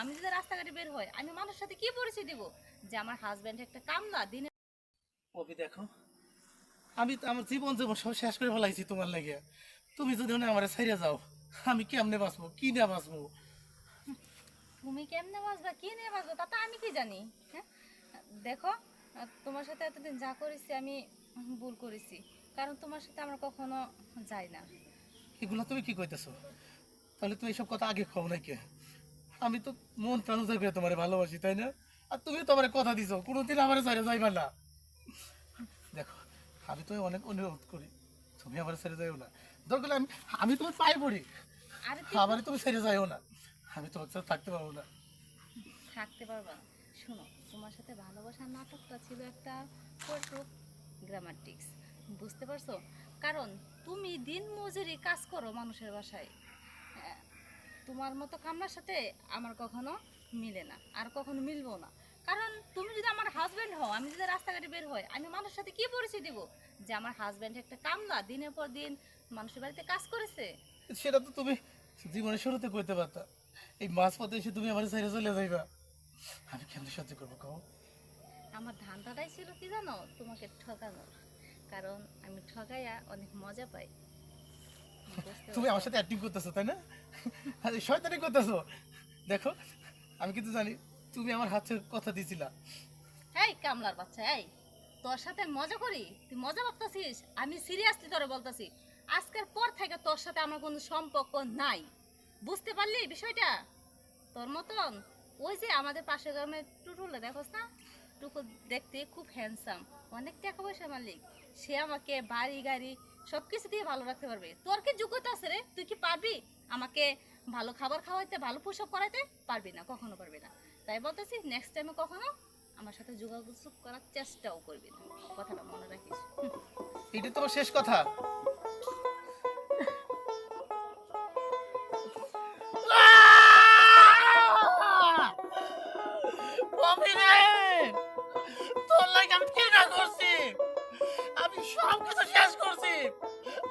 আমি যদি রাস্তাঘাটে বের হয় আমি মানুষের সাথে কি পরিচয় দিব? যে আমার হাজব্যান্ড একটা কামলা দিনে অভি দেখো আমি তো আমার জীবন জীবন সব শেষ করে ফেলাইছি তোমার লাগে। তুমি যদি মনে আমার ছাইরা যাও আমি কেমনে বাঁচবো? কি না বাঁচবো? তুমি কেমনে বাঁচবা কি নিয়ে বাঁচবা তা তো আমি কি জানি হ্যাঁ? দেখো তোমার সাথে এতদিন যা করেছি আমি ভুল করেছি। কারণ তোমার সাথে আমার কখনো যাই না। এগুলো তুমি কি কইতেছো? তাহলে তুমি এইসব কথা আগে খাও নাকি? আমি তো মন প্রাণ করে তোমার ভালোবাসি তাই না? আর তুমি তো আমার কথা দিছো কোনোদিন আমার ছেড়ে যাইবা না। দেখো আমি তো অনেক অনুরোধ করি তুমি আমার ছেড়ে যাইও না। দরকার আমি আমি তোমার পায়ে পড়ি। আমার তুমি ছেড়ে যাইও না। আমি তোমার সাথে থাকতে পারব না। থাকতে পারবা। শোনো তোমার সাথে ভালোবাসার নাটকটা ছিল একটা গ্রামাটিক্স বুঝতে পারছ? কারণ তুমি দিন মজুরি কাজ করো মানুষের বাসায়। তোমার মতো কামনার সাথে আমার কখনো মিলে না আর কখনো মিলবো না। কারণ তুমি যদি আমার হাজব্যান্ড হও আমি যদি রাস্তাঘাটে বের হই আমি মানুষের সাথে কি পরিচয় দিব? যে আমার হাজব্যান্ড একটা কামলা দিনের পর দিন মানুষের বাড়িতে কাজ করেছে? সেটা তো তুমি জীবনের শুরুতে করতে পারতা। এই মাছ পথে এসে তুমি আমার ছেড়ে চলে যাইবা। আমি কেমন সহ্য করব কও? আমার ধান্দাটাই ছিল কি জানো? তোমাকে ঠকানোর। কারণ আমি ঠকাইয়া অনেক মজা পাই। তুমি আমার সাথে অ্যাক্টিং করতেছো, তাই না? আরে, শয়তানি করতেছো। দেখো, আমি কিন্তু জানি তুমি আমার হাতে কথা দিয়েছিলা এই কামলার বাচ্চা, এই, তোর সাথে মজা করি? তুই মজা ভাবতাছিস? আমি সিরিয়াসলি তোরে বলতাছি, আজকের পর থেকে তোর সাথে আমার কোনো সম্পর্ক নাই। বুঝতে পারলি বিষয়টা? তোর মতন ওই যে আমাদের পাশের গ্রামে টুটুলে দেখোস না? টুকু দেখতে খুব হ্যান্ডসাম অনেক টাকা পয়সা মালিক। সে আমাকে বাড়ি গাড়ি সব কিছু দিয়ে ভালো রাখতে পারবে। তোর কি যোগ্যতা আছে রে? তুই কি পারবি? আমাকে ভালো খাবার খাওয়াইতে ভালো পোশাক পরাইতে পারবি না কখনো পারবি না। তাই বলতেছি নেক্সট টাইমে কখনো আমার সাথে যোগাযোগ করার চেষ্টাও করবি না। কথাটা মনে রাখিস। এটা তোমার শেষ কথা। তোর লাগি আমি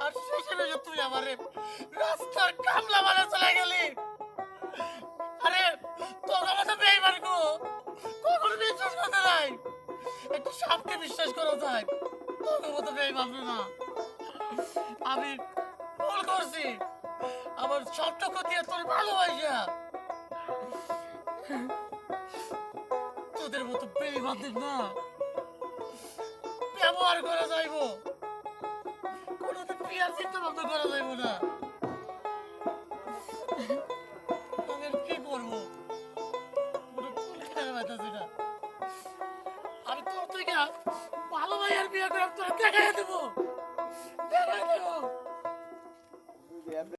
আর শেষে রয়েছে তুই আমারে রাস্তার কামলা বানা চলে গেলি। আরে তোর মতো বেইমান গো। কখনো বিশ্বাস করতে নাই। একটু সাপকে বিশ্বাস করা যায়। তোর মতো বেইমান না। আমি ভুল করছি। আমার সবটুকু দিয়ে তোর ভালোবাসা তোদের মতো বেইমানদের না। ব্যবহার করা যাইব। বিয়ার চিন্তা ভাবনা করা যাইব না। আমি কি করব না আমি ভালো ভাই আর বিয়ে করে আমি দেবো?